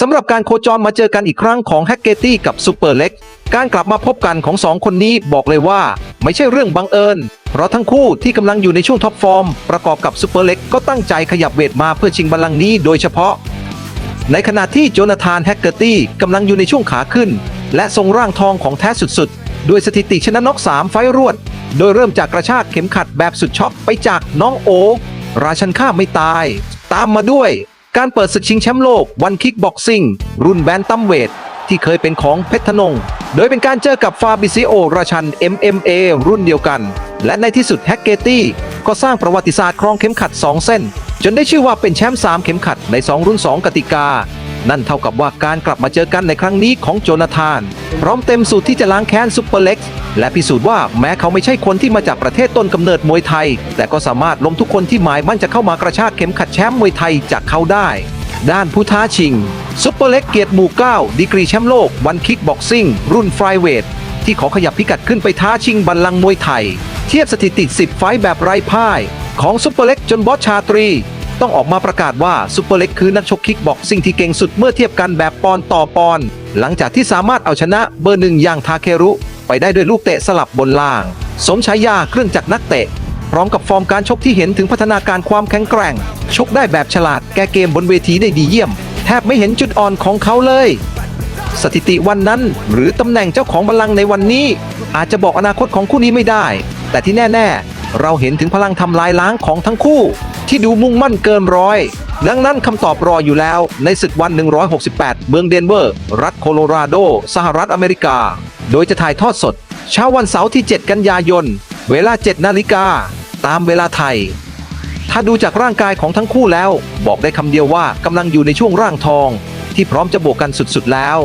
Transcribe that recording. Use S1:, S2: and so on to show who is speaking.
S1: สำหรับการโคจรมาเจอกันอีกครั้งของแฮกเกตี้กับซูเปอร์เล็ก การกลับมาพบกันของสองคนนี้บอกเลยว่า ไม่ใช่เรื่องบังเอิญ เพราะทั้งคู่ที่กำลังอยู่ในช่วงท็อปฟอร์ม ประกอบกับซูเปอร์เล็กก็ตั้งใจขยับเวทมาเพื่อชิงบัลลังก์นี้โดยเฉพาะ ในขณะที่โจนาธานแฮกเกอร์ตี้กำลังอยู่ในช่วงขาขึ้น และทรงร่างทองของแท้สุดๆ ด้วยสถิติชนะน็อก3ไฟต์รวด โดยเริ่มจากกระชากเข็มขัดแบบสุดช็อกไปจากน้องโอ ราชันข้าไม่ตาย ตามมาด้วย การเปิดศึกชิงแชมป์โลกวันคิกบ็อกซิ่งรุ่นแบนตัมเวทที่เคยเป็นของเพชรธนง โดยเป็นการเจอกับฟาบิซิโอราชัน MMA รุ่นเดียวกัน และในที่สุดแฮกเกตี้ก็สร้างประวัติศาสตร์ครองเข็มขัด 2 เส้น จนได้ชื่อว่าเป็นแชมป์3เข็มขัดใน 2 รุ่น 2 กติกา นั่นเท่ากับว่าการกลับมาเจอกันในครั้งนี้ของโจนาธาน พร้อมเต็มสูตรที่จะล้างแค้นซุปเปอร์เล็กซ์และพิสูจน์ว่าแม้เขาไม่ใช่คนที่มาจากประเทศต้นกำเนิดมวยไทย แต่ก็สามารถล้มทุกคนที่หมายมั่นจะเข้ามากระชากเข็มขัดแชมป์มวยไทยจากเขาได้ ด้านผู้ท้าชิงซุปเปอร์เล็กเกียรติหมู่ 9 ดีกรีแชมป์โลกวันคิกบ็อกซิ่งรุ่นไฟเวทที่ขอขยับพิกัดขึ้นไปท้าชิงบัลลังก์มวยไทย เทียบสถิติ 10 ไฟแบบไร้พ่าย ของซุปเปอร์เล็กจนบอสชาตรี ต้องออกมาประกาศว่าซุปเปอร์เล็กคือนักชกคิกบ็อกซิ่งที่เก่งสุดเมื่อเทียบกันแบบปอนต่อปอน หลังจากที่สามารถเอาชนะเบอร์หนึ่งอย่างทาเครุ ไปได้ด้วยลูกเตะสลับบนล่าง สมฉายาเครื่องจักรนักเตะ พร้อมกับฟอร์มการชกที่เห็นถึงพัฒนาการความแข็งแกร่ง ชกได้แบบฉลาดแก้เกมบนเวทีได้ดีเยี่ยม แทบไม่เห็นจุดอ่อนของเขาเลย สถิติวันนั้น หรือตำแหน่งเจ้าของบัลลังก์ในวันนี้ อาจจะบอกอนาคตของคู่นี้ไม่ได้ แต่ที่แน่ ๆ เราเห็นถึงพลังทำลายล้างของทั้งคู่ ที่ดูมุ่งมั่นเกินร้อย ดังนั้นคำตอบรออยู่แล้วในศึกวัน 168 เมืองเดนเวอร์ รัฐโคโลราโด สหรัฐอเมริกา โดยจะถ่ายทอดสด เช้าวันเสาร์ที่ 7 กันยายน เวลา 7 นาฬิกา ตามเวลาไทย ถ้าดูจากร่างกายของทั้งคู่แล้ว บอกได้คำเดียวว่ากำลังอยู่ในช่วงร่างทอง ที่พร้อมจะบวกกันสุดๆแล้ว